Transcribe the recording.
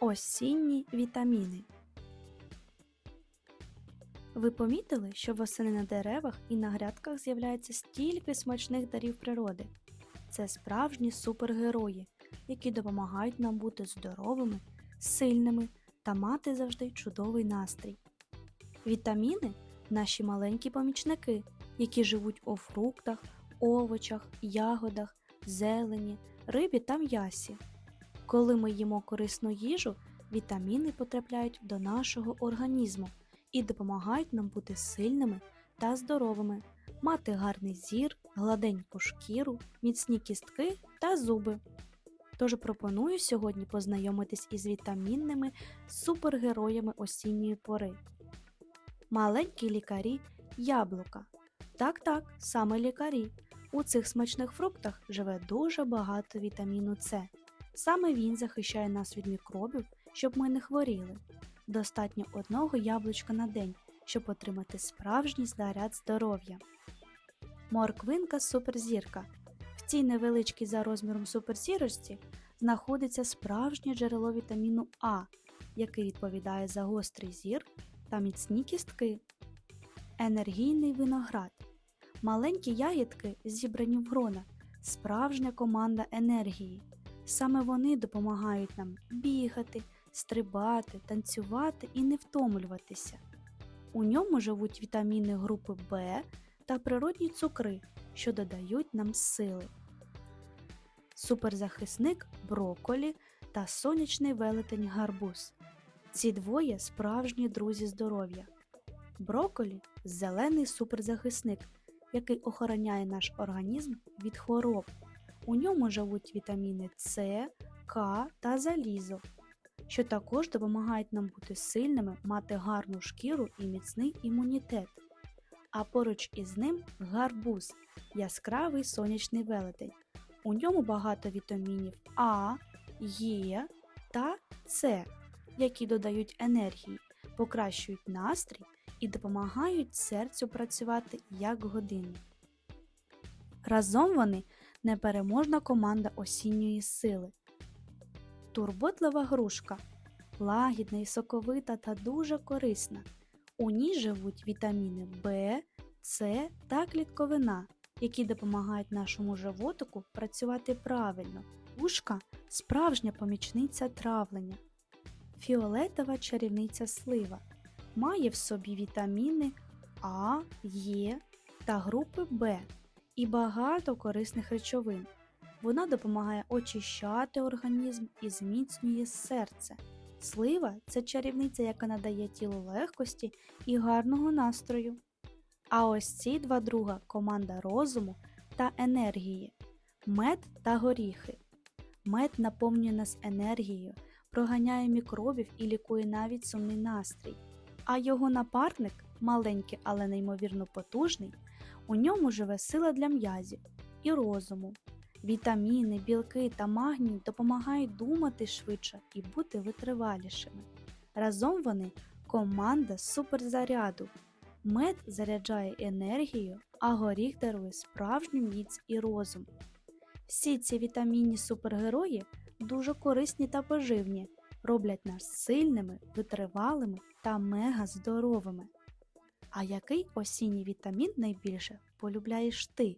Осінні вітаміни. Ви помітили, що восени на деревах і на грядках з'являється стільки смачних дарів природи? Це справжні супергерої, які допомагають нам бути здоровими, сильними та мати завжди чудовий настрій. Вітаміни наші маленькі помічники, які живуть у фруктах, овочах, ягодах, зелені, рибі та м'ясі. Коли ми їмо корисну їжу, вітаміни потрапляють до нашого організму і допомагають нам бути сильними та здоровими, мати гарний зір, гладеньку шкіру, міцні кістки та зуби. Тож пропоную сьогодні познайомитись із вітамінними супергероями осінньої пори. Маленькі лікарі яблука. Так, так, саме лікарі. У цих смачних фруктах живе дуже багато вітаміну С. Саме він захищає нас від мікробів, щоб ми не хворіли. Достатньо одного яблучка на день, щоб отримати справжній заряд здоров'я. Морквинка суперзірка. В цій невеличкій за розміром суперзірочці знаходиться справжнє джерело вітаміну А, який відповідає за гострий зір та міцні кістки. Енергійний виноград. Маленькі ягідки, зібрані в грона, справжня команда енергії. Саме вони допомагають нам бігати, стрибати, танцювати і не втомлюватися. У ньому живуть вітаміни групи В та природні цукри, що додають нам сили. Суперзахисник брокколі та сонячний велетень гарбуз. Ці двоє справжні друзі здоров'я. Брокколі – зелений суперзахисник, який охороняє наш організм від хвороб. У ньому живуть вітаміни С, К та залізо, що також допомагають нам бути сильними, мати гарну шкіру і міцний імунітет. А поруч із ним гарбуз яскравий сонячний велетень. У ньому багато вітамінів А, Е та С, які додають енергії, покращують настрій і допомагають серцю працювати як годинник. Разом вони непереможна команда осінньої сили. Турботлива грушка лагідна і соковита та дуже корисна. У ній живуть вітаміни В, С та клітковина, які допомагають нашому животику працювати правильно. Грушка – справжня помічниця травлення. Фіолетова чарівниця слива має в собі вітаміни А, Е та групи Б і багато корисних речовин. Вона допомагає очищати організм і зміцнює серце. Слива це чарівниця, яка надає тілу легкості і гарного настрою. А ось ці два друга команда розуму та енергії, мед та горіхи. Мед наповнює нас енергією, проганяє мікробів і лікує навіть сумний настрій. А його напарник, маленький, але неймовірно потужний, у ньому живе сила для м'язів і розуму. Вітаміни, білки та магній допомагають думати швидше і бути витривалішими. Разом вони команда суперзаряду. Мед заряджає енергію, а горіх дарує справжню міць і розум. Всі ці вітамінні супергерої дуже корисні та поживні, роблять нас сильними, витривалими та мега здоровими. А який осінній вітамін найбільше полюбляєш ти?